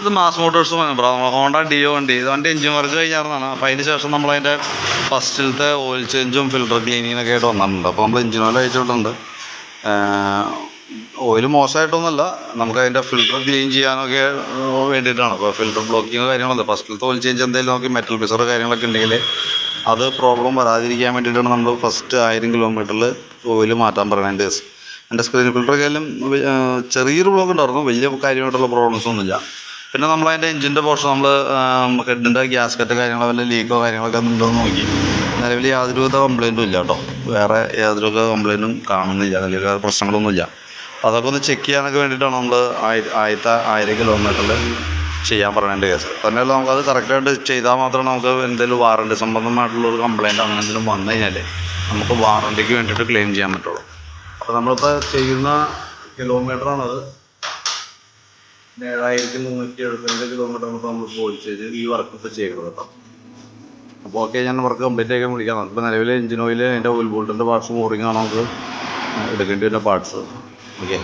ഇത് mass Motors Honda deo വണ്ടി ഇത് വണ്ടി എഞ്ചിൻ വർക്ക് കഴിഞ്ഞായിരുന്നാണ് അപ്പോൾ അതിന് ശേഷം നമ്മളതിന്റെ ഫസ്റ്റിലത്തെ ഓയിൽ ചേഞ്ചും ഫിൽറ്റർ ക്ലീനിങ്ങിനൊക്കെ ആയിട്ട് വന്നിട്ടുണ്ട്. അപ്പോൾ നമ്മൾ എഞ്ചിൻ ഓയിൽ അയച്ചിട്ടുണ്ട് ഓയിൽ മോശമായിട്ടൊന്നുമല്ല നമുക്ക് അതിന്റെ ഫിൽറ്റർ ക്ലീൻ ചെയ്യാനൊക്കെ വേണ്ടിയിട്ടാണ്. അപ്പോൾ ഫിൽറ്റർ ബ്ലോക്കിങ് കാര്യങ്ങളുണ്ട് ഫസ്റ്റിലത്തെ ഓയിൽ ചേഞ്ച് എന്തെങ്കിലും നമുക്ക് മെറ്റൽ പിസർ കാര്യങ്ങളൊക്കെ ഉണ്ടെങ്കിൽ അത് പ്രോബ്ലം വരാതിരിക്കാൻ വേണ്ടിയിട്ടാണ് നമ്മൾ ഫസ്റ്റ് ആയിരം കിലോമീറ്ററിൽ ഓയിൽ മാറ്റാൻ പറയുന്നത്. എന്റെ എന്റെ സ്ക്രീൻ ഫിൽറ്ററൊക്കെയാലും ചെറിയൊരു ബ്ലോക്ക് ഉണ്ടായിരുന്നു. വലിയ കാര്യമായിട്ടുള്ള പ്രോബ്ലംസ് ഒന്നുമില്ല. പിന്നെ നമ്മൾ അതിന്റെ എഞ്ചിന്റെ പോർഷൻ നമ്മൾ ഹെഡിന്റെ ഗ്യാസ്കറ്റ് കാര്യങ്ങളോ വല്ല ലീക്കോ കാര്യങ്ങളൊക്കെ ഉണ്ടോ എന്ന് നോക്കി. നിലവിൽ യാതൊരുവിധ കംപ്ലൈന്റും ഇല്ല കേട്ടോ. വേറെ യാതൊരുവിധ കംപ്ലൈന്റും കാണുന്നില്ല. നിലവിൽ പ്രശ്നങ്ങളൊന്നുമില്ല അതൊക്കെ ഒന്ന് ചെക്ക് ചെയ്യാനൊക്കെ വേണ്ടിയിട്ടാണ് നമ്മൾ ആദ്യത്തെ ആയിരം കിലോമീറ്ററിൽ ചെയ്യാൻ പറയേണ്ട കേസ് തന്നെയല്ല നമുക്കത് കറക്റ്റായിട്ട് ചെയ്താൽ മാത്രമേ നമുക്ക് എന്തെങ്കിലും വാറണ്ടി സംബന്ധമായിട്ടുള്ള ഒരു കംപ്ലൈന്റ് അങ്ങനെ എന്തെങ്കിലും വന്നു കഴിഞ്ഞാൽ നമുക്ക് വാറണ്ടിക്ക് വേണ്ടിയിട്ട് ക്ലെയിം ചെയ്യാൻ പറ്റുള്ളൂ. അപ്പോൾ നമ്മളിപ്പോൾ ചെയ്യുന്ന കിലോമീറ്ററാണത് ഏഴായിരത്തി മുന്നൂറ്റി എഴുപത്തിരണ്ട് കിലോമീറ്റർ നമ്മൾ ചെയ്ത് ഈ വർക്ക് ഇപ്പോൾ ചെയ്യുന്നത് കേട്ടോ അപ്പോൾ ഓക്കെ ഞാൻ വർക്ക് കംപ്ലീറ്റ് ആക്കാൻ വിളിക്കാം. ഇപ്പോൾ നിലവിൽ എഞ്ചിൻ ഓയിൽ അതിന്റെ ഓയിൽ ബോൾട്ടിന്റെ പാർട്സ് മോറിംഗ് ആണ് നമുക്ക് എടുക്കേണ്ടി വരുന്ന പാർട്സ് ഓക്കെ